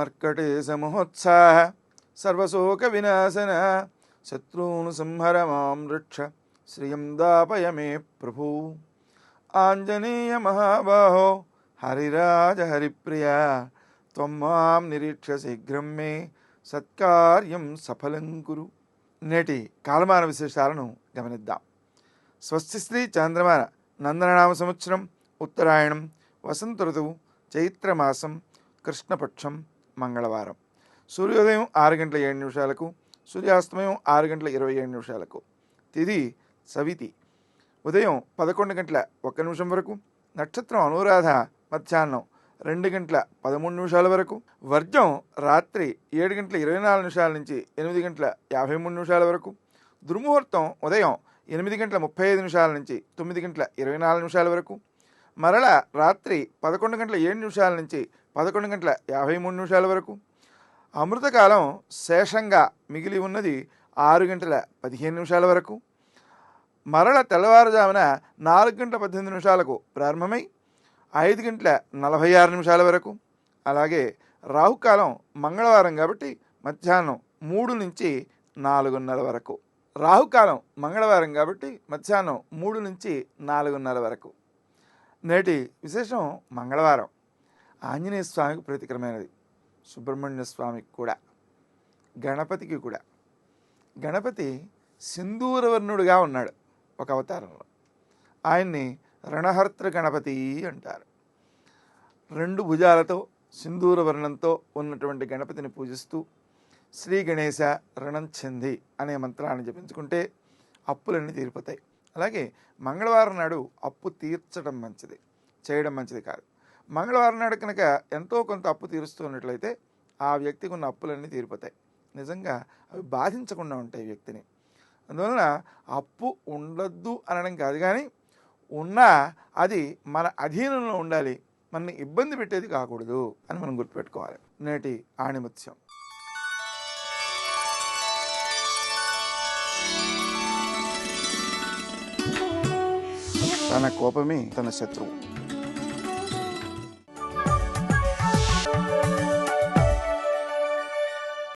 మర్కటేశమహోత్సాహ సర్వశోక వినాశన శత్రూను సంహర మాం రక్ష శ్రియం దాపయ మే ప్రభు. ఆంజనేయ మహాబాహో హరిరాజ హరిప్రియ త్వం మాం నిరీక్ష శీఘ్రం మే సత్కార్యం సఫలం కురు. నేటి కాలమాన విశేషాలను గమనిద్దాం. స్వస్తి శ్రీ చంద్రమాన నందననామ సంవత్సరం ఉత్తరాయణం వసంత ఋతువు చైత్రమాసం కృష్ణపక్షం మంగళవారం. సూర్యోదయం ఆరు గంటల ఏడు నిమిషాలకు సూర్యాస్తమయం ఆరు గంటల ఇరవై ఏడు నిమిషాలకు. తిది సవితి. ఉదయం పదకొండు గంటల ఒక్క నిమిషం వరకు నక్షత్రం అనురాధ మధ్యాహ్నం రెండు గంటల పదమూడు నిమిషాల వరకు వర్జం రాత్రి ఏడు గంటల ఇరవై నాలుగు నిమిషాల నుంచి ఎనిమిది గంటల యాభై మూడు నిమిషాల వరకు దుర్ముహూర్తం ఉదయం ఎనిమిది గంటల ముప్పై ఐదు నిమిషాల నుంచి తొమ్మిది గంటల ఇరవై నాలుగు నిమిషాల వరకు మరల రాత్రి పదకొండు గంటల ఏడు నిమిషాల నుంచి పదకొండు గంటల యాభై మూడు నిమిషాల వరకు. అమృతకాలం శేషంగా మిగిలి ఉన్నది ఆరు గంటల పదిహేను నిమిషాల వరకు. మరల తెల్లవారుజామున నాలుగు గంటల పద్దెనిమిది నిమిషాలకు ప్రారంభమై ఐదు గంటల నలభై ఆరు నిమిషాల వరకు. అలాగే రాహుకాలం మంగళవారం కాబట్టి మధ్యాహ్నం మూడు నుంచి నాలుగున్నర వరకు. రాహుకాలం మంగళవారం కాబట్టి మధ్యాహ్నం మూడు నుంచి నాలుగున్నర వరకు. నేటి విశేషం మంగళవారం. ఆంజనేయ స్వామికి ప్రీతికరమైనది సుబ్రహ్మణ్య స్వామికి కూడా. గణపతికి కూడా. గణపతి సింధూరవర్ణుడిగా ఉన్నాడు ఒక అవతారంలో. ఆయన్ని రణహర్త్ర గణపతి అంటారు. రెండు భుజాలతో సింధూర వర్ణంతో ఉన్నటువంటి గణపతిని పూజిస్తూ శ్రీ గణేశ రణం చెంది అనే మంత్రాన్ని జపించుకుంటే అప్పులన్నీ తీరిపోతాయి. అలాగే మంగళవారం నాడు అప్పు తీర్చడం మంచిది చేయడం మంచిది కాదు. మంగళవారం నాడు కనుక ఎంతో కొంత అప్పు తీరుస్తున్నట్లయితే ఆ వ్యక్తికి ఉన్న అప్పులన్నీ తీరిపోతాయి. నిజంగా అవి బాధించకుండా ఉంటాయి వ్యక్తిని. అందువలన అప్పు ఉండద్దు అనడం కాదు కానీ ఉన్నా అది మన అధీనంలో ఉండాలి మనని ఇబ్బంది పెట్టేది కాకూడదు అని మనం గుర్తుపెట్టుకోవాలి. నేటి na Copa, man, tá nesse truque.